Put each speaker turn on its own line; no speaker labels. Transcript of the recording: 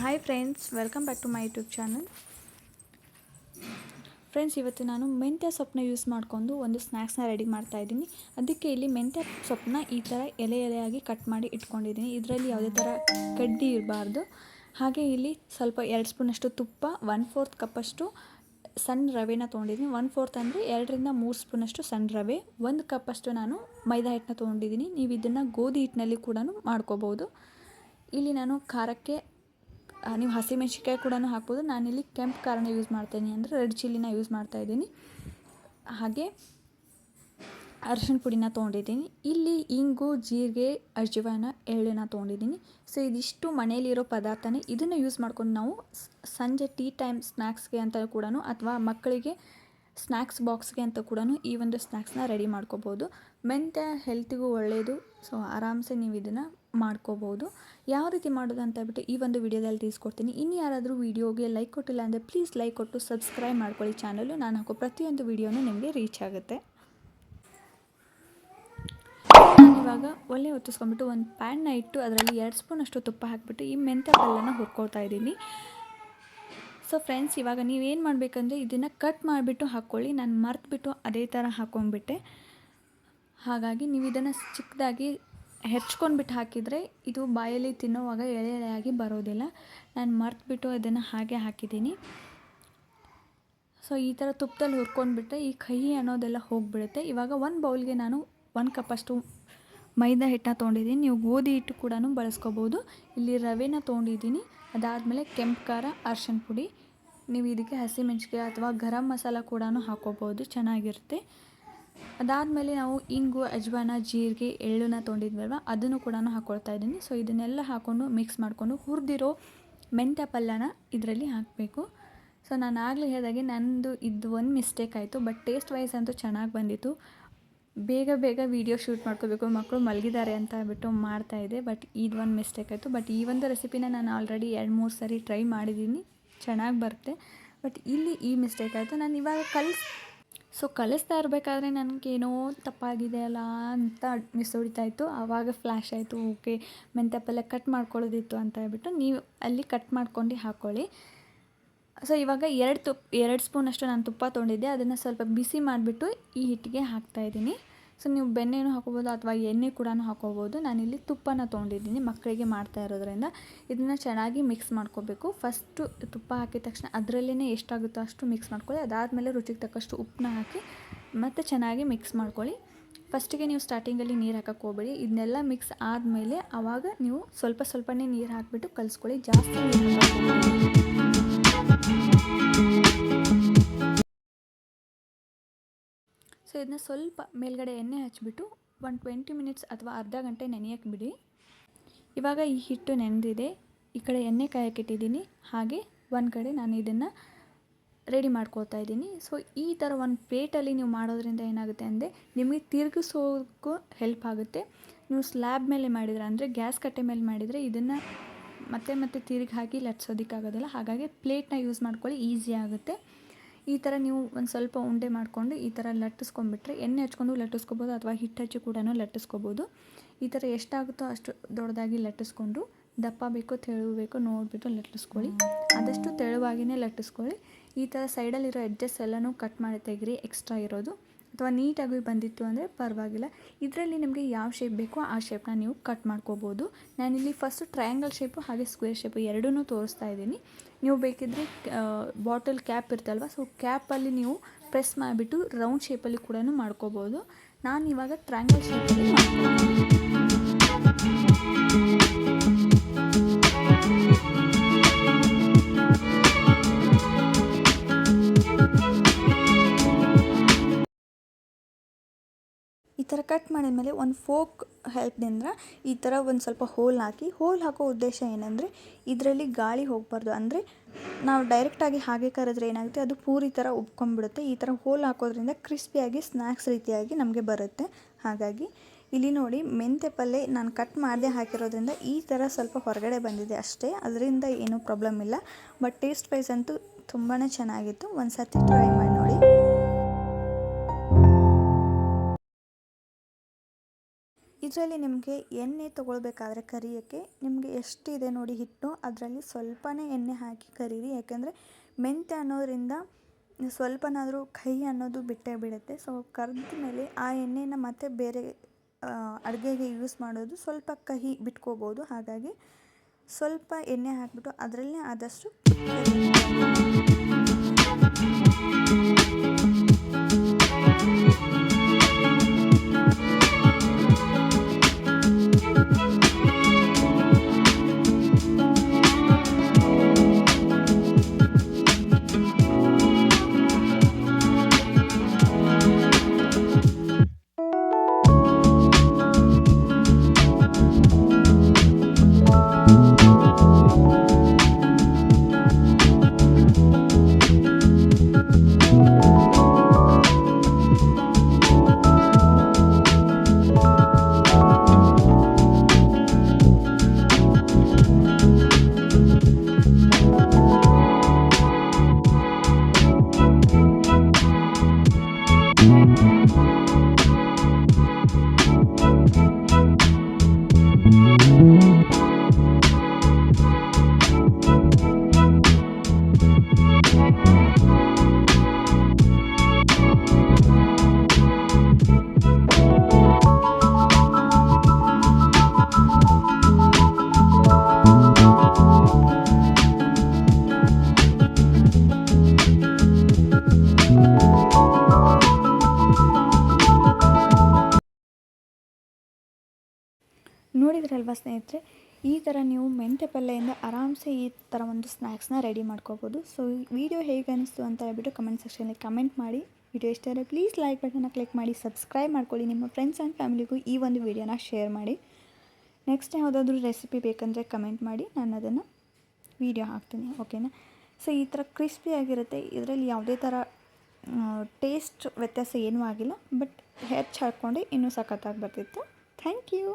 Hi friends welcome back to my YouTube channel friends ಇವತ್ತು ನಾನು ಮೆಂತ್ಯ ಸೊಪ್ಪನ್ನ ಯೂಸ್ ಮಾಡಿಕೊಂಡು ಒಂದು ಸ್ನ್ಯಾಕ್ಸ್ನ ರೆಡಿ ಮಾಡ್ತಾ ಇದ್ದೀನಿ. ಅದಕ್ಕೆ ಇಲ್ಲಿ ಮೆಂತ್ಯ ಸೊಪ್ಪನ್ನ ಈ ಥರ ಎಲೆ ಎಲೆಯಾಗಿ ಕಟ್ ಮಾಡಿ ಇಟ್ಕೊಂಡಿದ್ದೀನಿ. ಇದರಲ್ಲಿ ಯಾವುದೇ ಥರ ಕಡ್ಡಿ ಇರಬಾರ್ದು. ಹಾಗೆ ಇಲ್ಲಿ ಸ್ವಲ್ಪ ಎರಡು ಸ್ಪೂನಷ್ಟು ತುಪ್ಪ ಒನ್ ಫೋರ್ತ್ ಕಪ್ಪಷ್ಟು ಸಣ್ಣ ರವೆನ ತೊಗೊಂಡಿದ್ದೀನಿ. ಒನ್ ಫೋರ್ತ್ ಅಂದರೆ ಎರಡರಿಂದ ಮೂರು ಸ್ಪೂನಷ್ಟು ಸಣ್ಣ ರವೆ, ಒಂದು ಕಪ್ಪಷ್ಟು ನಾನು ಮೈದಾ ಹಿಟ್ಟನ್ನ ತೊಗೊಂಡಿದ್ದೀನಿ. ನೀವು ಇದನ್ನು ಗೋಧಿ ಹಿಟ್ಟಿನಲ್ಲಿ ಕೂಡ ಮಾಡ್ಕೋಬೋದು. ಇಲ್ಲಿ ನಾನು ಖಾರಕ್ಕೆ ನೀವು ಹಸಿಮೆಣ್ಸಿಕಾಯಿ ಕೂಡ ಹಾಕ್ಬೋದು. ನಾನಿಲ್ಲಿ ಕೆಂಪು ಕಾರಣ ಯೂಸ್ ಮಾಡ್ತೀನಿ ಅಂದರೆ ರೆಡ್ ಚಿಲ್ಲಿನ ಯೂಸ್ ಮಾಡ್ತಾಯಿದ್ದೀನಿ ಹಾಗೆ ಅರಿಶಿಣ ಪುಡಿನ ತೊಗೊಂಡಿದ್ದೀನಿ. ಇಲ್ಲಿ ಇಂಗು, ಜೀರಿಗೆ ಅಜ್ವಾನ ಎಳ್ಳೆನ ತೊಗೊಂಡಿದ್ದೀನಿ. ಸೊ ಇದಿಷ್ಟು ಮನೆಯಲ್ಲಿರೋ ಪದಾರ್ಥನೇ ಇದನ್ನು ಯೂಸ್ ಮಾಡ್ಕೊಂಡು ನಾವು ಸಂಜೆ ಟೀ ಟೈಮ್ ಸ್ನ್ಯಾಕ್ಸ್ಗೆ ಅಂತ ಕೂಡ ಅಥವಾ ಮಕ್ಕಳಿಗೆ ಸ್ನ್ಯಾಕ್ಸ್ ಬಾಕ್ಸ್ಗೆ ಅಂತ ಕೂಡ ಈ ಒಂದು ಸ್ನ್ಯಾಕ್ಸ್ನ ರೆಡಿ ಮಾಡ್ಕೋಬೋದು. ಮೆಂತ್ಯ ಹೆಲ್ತಿಗೂ ಒಳ್ಳೆಯದು ಸೊ ಆರಾಮ್ಸೆ ನೀವು ಇದನ್ನು ಮಾಡ್ಕೋಬೋದು. ಯಾವ ರೀತಿ ಮಾಡೋದು ಅಂತ ಹೇಳ್ಬಿಟ್ಟು ಈ ಒಂದು ವಿಡಿಯೋದಲ್ಲಿ ತಿಳಿಸ್ಕೊಡ್ತೀನಿ. ಇನ್ನು ಯಾರಾದರೂ ವಿಡಿಯೋಗೆ ಲೈಕ್ ಕೊಟ್ಟಿಲ್ಲ ಅಂದರೆ ಪ್ಲೀಸ್ ಲೈಕ್ ಕೊಟ್ಟು ಸಬ್ಸ್ಕ್ರೈಬ್ ಮಾಡ್ಕೊಳ್ಳಿ ಚಾನಲು ನಾನು ಹಾಕೋ ಪ್ರತಿಯೊಂದು ವಿಡಿಯೋನೂ ನಿಮಗೆ ರೀಚ್ ಆಗುತ್ತೆ. ಇವಾಗ ಒಲೆ ಹೊತ್ತಿಸ್ಕೊಂಡ್ಬಿಟ್ಟು ಒಂದು ಪ್ಯಾನ್ನ ಇಟ್ಟು ಅದರಲ್ಲಿ ಎರಡು ಸ್ಪೂನ್ ಅಷ್ಟು ತುಪ್ಪ ಹಾಕಿಬಿಟ್ಟು ಈ ಮೆಂತ್ಯ ಪಲ್ಲನ ಹುರ್ಕೊಳ್ತಾ ಇದ್ದೀನಿ. ಸೊ ಫ್ರೆಂಡ್ಸ್ ಇವಾಗ ನೀವೇನು ಮಾಡಬೇಕಂದ್ರೆ ಇದನ್ನು ಕಟ್ ಮಾಡಿಬಿಟ್ಟು ಹಾಕ್ಕೊಳ್ಳಿ. ನಾನು ಮರೆತುಬಿಟ್ಟು ಅದೇ ಥರ ಹಾಕೊಂಡ್ಬಿಟ್ಟೆ. ಹಾಗಾಗಿ ನೀವು ಇದನ್ನು ಚಿಕ್ಕದಾಗಿ ಹೆಚ್ಕೊಂಡ್ಬಿಟ್ಟು ಹಾಕಿದರೆ ಇದು ಬಾಯಲ್ಲಿ ತಿನ್ನೋವಾಗ ಎಳೆ ಎಳೆಯಾಗಿ ಬರೋದಿಲ್ಲ. ನಾನು ಮರೆತುಬಿಟ್ಟು ಅದನ್ನು ಹಾಗೆ ಹಾಕಿದ್ದೀನಿ. ಸೊ ಈ ಥರ ತುಪ್ಪದಲ್ಲಿ ಹುರ್ಕೊಂಡ್ಬಿಟ್ರೆ ಈ ಕಹಿ ಅನ್ನೋದೆಲ್ಲ ಹೋಗಿಬಿಡುತ್ತೆ. ಇವಾಗ ಒಂದು ಬೌಲ್ಗೆ ನಾನು ಒಂದು ಕಪ್ಪಷ್ಟು ಮೈದಾ ಹಿಟ್ಟನ್ನ ತೊಗೊಂಡಿದ್ದೀನಿ. ನೀವು ಗೋಧಿ ಹಿಟ್ಟು ಕೂಡ ಬಳಸ್ಕೋಬೋದು. ಇಲ್ಲಿ ರವೆನ ತೊಗೊಂಡಿದ್ದೀನಿ. ಅದಾದಮೇಲೆ ಕೆಂಪು ಖಾರ, ಅರ್ಶಿಣ ಪುಡಿ. ನೀವು ಇದಕ್ಕೆ ಹಸಿಮೆಣ್ಸಿಕಾಯಿ ಅಥವಾ ಗರಂ ಮಸಾಲ ಕೂಡ ಹಾಕೋಬೋದು ಚೆನ್ನಾಗಿರುತ್ತೆ. ಅದಾದಮೇಲೆ ನಾವು ಇಂಗು, ಅಜ್ವಾನ, ಜೀರಿಗೆ ಎಳ್ಳನ್ನ ತೊಗೊಂಡಿದ್ವಲ್ವ ಅದನ್ನು ಕೂಡ ಹಾಕ್ಕೊಳ್ತಾ ಇದ್ದೀನಿ. ಸೊ ಇದನ್ನೆಲ್ಲ ಹಾಕ್ಕೊಂಡು ಮಿಕ್ಸ್ ಮಾಡಿಕೊಂಡು ಹುರಿದಿರೋ ಮೆಂತ್ಯ ಪಲ್ಯನ ಇದರಲ್ಲಿ ಹಾಕಬೇಕು. ಸೊ ನಾನು ಆಗಲೇ ಹೇಳಿದಾಗೆ ನಂದು ಇದು ಒಂದು ಮಿಸ್ಟೇಕ್ ಆಯಿತು ಬಟ್ ಟೇಸ್ಟ್ ವೈಸ್ ಅಂತೂ ಚೆನ್ನಾಗಿ ಬಂದಿತ್ತು. ಬೇಗ ಬೇಗ ವೀಡಿಯೋ ಶೂಟ್ ಮಾಡ್ಕೋಬೇಕು ಮಕ್ಕಳು ಮಲಗಿದ್ದಾರೆ ಅಂತ ಬಿಟ್ಟು ಮಾಡ್ತಾಯಿದ್ದೆ ಬಟ್ ಇದು ಒಂದು ಮಿಸ್ಟೇಕ್ ಆಯಿತು. ಬಟ್ ಈ ಒಂದು ರೆಸಿಪಿನ ನಾನು ಆಲ್ರೆಡಿ ಎರಡು, ಮೂರು ಸರಿ ಟ್ರೈ ಮಾಡಿದ್ದೀನಿ. ಚೆನ್ನಾಗಿ ಬರುತ್ತೆ. ಬಟ್ ಇಲ್ಲಿ ಈ ಮಿಸ್ಟೇಕ್ ಆಯಿತು. ನಾನು ಇವಾಗ ಕಲಿಸ್ ಸೊ ಕಲಿಸ್ತಾ ಇರಬೇಕಾದ್ರೆ ನನಗೇನೋ ತಪ್ಪಾಗಿದೆ ಅಲ್ಲ ಅಂತ ಮಿಸ್ ಹೊಡಿತಾ ಇತ್ತು. ಆವಾಗ ಫ್ಲ್ಯಾಶ್ ಆಯಿತು, ಓಕೆ ಮೆಂತ್ಯ ಪಲ್ಯ ಕಟ್ ಮಾಡ್ಕೊಳ್ಳೋದಿತ್ತು ಅಂತ ಹೇಳ್ಬಿಟ್ಟು ನೀವು ಅಲ್ಲಿ ಕಟ್ ಮಾಡ್ಕೊಂಡು ಹಾಕ್ಕೊಳ್ಳಿ ಸೊ ಇವಾಗ ಎರಡು ತುಪ್ಪ ಎರಡು ಸ್ಪೂನಷ್ಟು ನಾನು ತುಪ್ಪ ತೊಗೊಂಡಿದ್ದೆ. ಅದನ್ನು ಸ್ವಲ್ಪ ಬಿಸಿ ಮಾಡಿಬಿಟ್ಟು ಈ ಹಿಟ್ಟಿಗೆ ಹಾಕ್ತಾಯಿದ್ದೀನಿ ಸೊ ನೀವು ಬೆಣ್ಣೆನೂ ಹಾಕೋಬೋದು ಅಥವಾ ಎಣ್ಣೆ ಕೂಡ ಹಾಕೋಬೋದು. ನಾನಿಲ್ಲಿ ತುಪ್ಪನ ತೊಗೊಂಡಿದ್ದೀನಿ ಮಕ್ಕಳಿಗೆ ಮಾಡ್ತಾ ಇರೋದ್ರಿಂದ. ಇದನ್ನು ಚೆನ್ನಾಗಿ ಮಿಕ್ಸ್ ಮಾಡ್ಕೋಬೇಕು. ಫಸ್ಟು ತುಪ್ಪ ಹಾಕಿದ ತಕ್ಷಣ ಅದರಲ್ಲೇ ಎಷ್ಟಾಗುತ್ತೋ ಅಷ್ಟು ಮಿಕ್ಸ್ ಮಾಡ್ಕೊಳ್ಳಿ. ಅದಾದಮೇಲೆ ರುಚಿಗೆ ತಕ್ಕಷ್ಟು ಉಪ್ಪನ್ನ ಹಾಕಿ ಮತ್ತು ಚೆನ್ನಾಗಿ ಮಿಕ್ಸ್ ಮಾಡ್ಕೊಳ್ಳಿ. ಫಸ್ಟಿಗೆ ನೀವು ಸ್ಟಾರ್ಟಿಂಗಲ್ಲಿ ನೀರು ಹಾಕಕ್ಕೆ ಹೋಗಬೇಡಿ. ಇದನ್ನೆಲ್ಲ ಮಿಕ್ಸ್ ಆದಮೇಲೆ ಆವಾಗ ನೀವು ಸ್ವಲ್ಪ ಸ್ವಲ್ಪನೇ ನೀರು ಹಾಕಿಬಿಟ್ಟು ಕಲಿಸ್ಕೊಳ್ಳಿ. ಜಾಸ್ತಿ ನೀರು ಸೊ ಇದನ್ನ ಸ್ವಲ್ಪ ಮೇಲ್ಗಡೆ ಎಣ್ಣೆ ಹಚ್ಬಿಟ್ಟು ಒಂದು ಟ್ವೆಂಟಿ ಮಿನಿಟ್ಸ್ ಅಥವಾ ಅರ್ಧ ಗಂಟೆ ನೆನೆಯಕ್ಕೆ ಬಿಡಿ. ಇವಾಗ ಈ ಹಿಟ್ಟು ನೆನೆದಿದೆ. ಈ ಕಡೆ ಎಣ್ಣೆ ಕಾಯಕ್ಕಿಟ್ಟಿದ್ದೀನಿ ಹಾಗೆ ಒಂದು ಕಡೆ ನಾನು ಇದನ್ನು ರೆಡಿ ಮಾಡ್ಕೊಳ್ತಾ ಇದ್ದೀನಿ. ಸೊ ಈ ಥರ ಒಂದು ಪ್ಲೇಟಲ್ಲಿ ನೀವು ಮಾಡೋದ್ರಿಂದ ಏನಾಗುತ್ತೆ ಅಂದರೆ ನಿಮಗೆ ತಿರುಗಿಸೋಕ್ಕೂ ಹೆಲ್ಪ್ ಆಗುತ್ತೆ. ನೀವು ಸ್ಲ್ಯಾಬ್ ಮೇಲೆ ಮಾಡಿದ್ರೆ ಅಂದರೆ ಗ್ಯಾಸ್ ಕಟ್ಟೆ ಮೇಲೆ ಮಾಡಿದರೆ ಇದನ್ನು ಮತ್ತೆ ಮತ್ತೆ ತಿರುಗಿ ಹಾಕಿ ಲಟ್ಸೋದಕ್ಕಾಗೋದಿಲ್ಲ. ಹಾಗಾಗಿ ಪ್ಲೇಟ್ನ ಯೂಸ್ ಮಾಡ್ಕೊಳ್ಳಿ ಈಸಿ ಆಗುತ್ತೆ. ಈ ಥರ ನೀವು ಒಂದು ಸ್ವಲ್ಪ ಉಂಡೆ ಮಾಡಿಕೊಂಡು ಈ ಥರ ಲಟ್ಟಿಸ್ಕೊಂಡ್ಬಿಟ್ರೆ ಎಣ್ಣೆ ಹಚ್ಕೊಂಡು ಲಟ್ಟಿಸ್ಕೊಬೋದು ಅಥವಾ ಹಿಟ್ಟು ಹಚ್ಚಿ ಕೂಡ ಲಟ್ಟಿಸ್ಕೊಬೋದು. ಈ ಥರ ಎಷ್ಟಾಗುತ್ತೋ ಅಷ್ಟು ದೊಡ್ಡದಾಗಿ ಲಟ್ಟಿಸ್ಕೊಂಡು ದಪ್ಪ ಬೇಕೋ ತೆಳು ಬೇಕೋ ನೋಡಿಬಿಟ್ಟು ಲಟ್ಟಿಸ್ಕೊಳ್ಳಿ. ಆದಷ್ಟು ತೆಳುವಾಗಿಯೇ ಲಟ್ಟಿಸ್ಕೊಳ್ಳಿ. ಈ ಥರ ಸೈಡಲ್ಲಿರೋ ಎಡ್ಜಸ್ ಎಲ್ಲನೂ ಕಟ್ ಮಾಡಿ ತೆಗಿರಿ ಎಕ್ಸ್ಟ್ರಾ ಇರೋದು. ಅಥವಾ ನೀಟಾಗಿ ಬಂದಿತ್ತು ಅಂದರೆ ಪರವಾಗಿಲ್ಲ. ಇದರಲ್ಲಿ ನಿಮಗೆ ಯಾವ ಶೇಪ್ ಬೇಕೋ ಆ ಶೇಪ್ನ ನೀವು ಕಟ್ ಮಾಡ್ಕೋಬೋದು. ನಾನಿಲ್ಲಿ ಫಸ್ಟು ಟ್ರಯಾಂಗಲ್ ಶೇಪು ಹಾಗೆ ಸ್ಕ್ವೇರ್ ಶೇಪು ಎರಡೂ ತೋರಿಸ್ತಾ ಇದ್ದೀನಿ. ನೀವು ಬೇಕಿದ್ದರೆ ಬಾಟಲ್ ಕ್ಯಾಪ್ ಇರ್ತಲ್ವ ಸೊ ಕ್ಯಾಪಲ್ಲಿ ನೀವು ಪ್ರೆಸ್ ಮಾಡಿಬಿಟ್ಟು ರೌಂಡ್ ಶೇಪಲ್ಲಿ ಕೂಡ ಮಾಡ್ಕೋಬೋದು. ನಾನು ಇವಾಗ ಟ್ರಯಾಂಗಲ್ ಶೇಪಲ್ಲಿ ಥರ ಕಟ್ ಮಾಡಿದ್ಮೇಲೆ ಒಂದು ಫೋಕ್ ಹೆಲ್ಪ್ನಿಂದ ಈ ಥರ ಒಂದು ಸ್ವಲ್ಪ ಹೋಲ್ ಹಾಕಿ ಹೋಲ್ ಹಾಕೋ ಉದ್ದೇಶ ಏನಂದರೆ ಇದರಲ್ಲಿ ಗಾಳಿ ಹೋಗಬಾರ್ದು. ಅಂದರೆ ನಾವು ಡೈರೆಕ್ಟಾಗಿ ಹಾಗೆ ಕರೆದ್ರೆ ಏನಾಗುತ್ತೆ, ಅದು ಪೂರಿ ಥರ ಉಬ್ಕೊಂಡ್ಬಿಡುತ್ತೆ. ಈ ಥರ ಹೋಲ್ ಹಾಕೋದ್ರಿಂದ ಕ್ರಿಸ್ಪಿಯಾಗಿ ಸ್ನ್ಯಾಕ್ಸ್ ರೀತಿಯಾಗಿ ನಮಗೆ ಬರುತ್ತೆ. ಹಾಗಾಗಿ ಇಲ್ಲಿ ನೋಡಿ, ಮೆಂತ್ಯ ಪಲ್ಯ ನಾನು ಕಟ್ ಮಾಡದೆ ಹಾಕಿರೋದ್ರಿಂದ ಈ ಥರ ಸ್ವಲ್ಪ ಹೊರಗಡೆ ಬಂದಿದೆ ಅಷ್ಟೇ. ಅದರಿಂದ ಏನೂ ಪ್ರಾಬ್ಲಮ್ ಇಲ್ಲ. ಬಟ್ ಟೇಸ್ಟ್ ವೈಸ್ ಅಂತೂ ತುಂಬಾ ಚೆನ್ನಾಗಿತ್ತು. ಒಂದು ಸತಿ ಟ್ರೈ ಮಾಡಿ ನೋಡಿ. ಇದರಲ್ಲಿ ನಿಮಗೆ ಎಣ್ಣೆ ತೊಗೊಳ್ಬೇಕಾದ್ರೆ ಕರಿಯೋಕ್ಕೆ ನಿಮಗೆ ಎಷ್ಟಿದೆ ನೋಡಿ ಹಿಟ್ಟು, ಅದರಲ್ಲಿ ಸ್ವಲ್ಪನೇ ಎಣ್ಣೆ ಹಾಕಿ ಕರೀರಿ. ಯಾಕೆಂದರೆ ಮೆಂತ್ಯ ಅನ್ನೋದರಿಂದ ಸ್ವಲ್ಪನಾದರೂ ಕಹಿ ಅನ್ನೋದು ಬಿಟ್ಟೇ ಬಿಡುತ್ತೆ. ಸೊ ಕರೆದ ಮೇಲೆ ಆ ಎಣ್ಣೆನ ಮತ್ತೆ ಬೇರೆ ಅಡುಗೆಗೆ ಯೂಸ್ ಮಾಡೋದು ಸ್ವಲ್ಪ ಕಹಿ ಬಿಟ್ಕೋಬೋದು. ಹಾಗಾಗಿ ಸ್ವಲ್ಪ ಎಣ್ಣೆ ಹಾಕಿಬಿಟ್ಟು ಅದರಲ್ಲೇ ಆದಷ್ಟು ನೋಡಿದ್ರಲ್ವ ಸ್ನೇಹಿತರೆ? ಈ ಥರ ನೀವು ಮೆಂತ್ಯ ಪಲ್ಯದಿಂದ ಆರಾಮ್ಸೆ ಈ ಥರ ಒಂದು ಸ್ನ್ಯಾಕ್ಸ್ನ ರೆಡಿ ಮಾಡ್ಕೋಬೋದು. ಸೊ ವಿಡಿಯೋ ಹೇಗೆ ಅನಿಸ್ತು ಅಂತ ಹೇಳ್ಬಿಟ್ಟು ಕಮೆಂಟ್ ಸೆಕ್ಷನಲ್ಲಿ ಕಮೆಂಟ್ ಮಾಡಿ. ವಿಡಿಯೋ ಇಷ್ಟ ಆದರೆ ಪ್ಲೀಸ್ ಲೈಕ್ ಬಟನ್ನ ಕ್ಲಿಕ್ ಮಾಡಿ, ಸಬ್ಸ್ಕ್ರೈಬ್ ಮಾಡ್ಕೊಳ್ಳಿ, ನಿಮ್ಮ ಫ್ರೆಂಡ್ಸ್ ಆ್ಯಂಡ್ ಫ್ಯಾಮಿಲಿಗೂ ಈ ಒಂದು ವಿಡಿಯೋನ ಶೇರ್ ಮಾಡಿ. ನೆಕ್ಸ್ಟ್ ಯಾವುದಾದ್ರೂ ರೆಸಿಪಿ ಬೇಕಂದರೆ ಕಮೆಂಟ್ ಮಾಡಿ, ನಾನು ಅದನ್ನು ವಿಡಿಯೋ ಹಾಕ್ತೀನಿ, ಓಕೆನಾ? ಸೊ, ಈ ಥರ ಕ್ರಿಸ್ಪಿಯಾಗಿರುತ್ತೆ ಇದರಲ್ಲಿ ಯಾವುದೇ ಥರ ಟೇಸ್ಟ್ ವ್ಯತ್ಯಾಸ ಏನೂ ಆಗಿಲ್ಲ. ಬಟ್ ಹೆಚ್ಚು ಹಾಕ್ಕೊಂಡು ಇನ್ನೂ ಸಖತ್ತಾಗಿ ಬರ್ತಿತ್ತು. Thank you!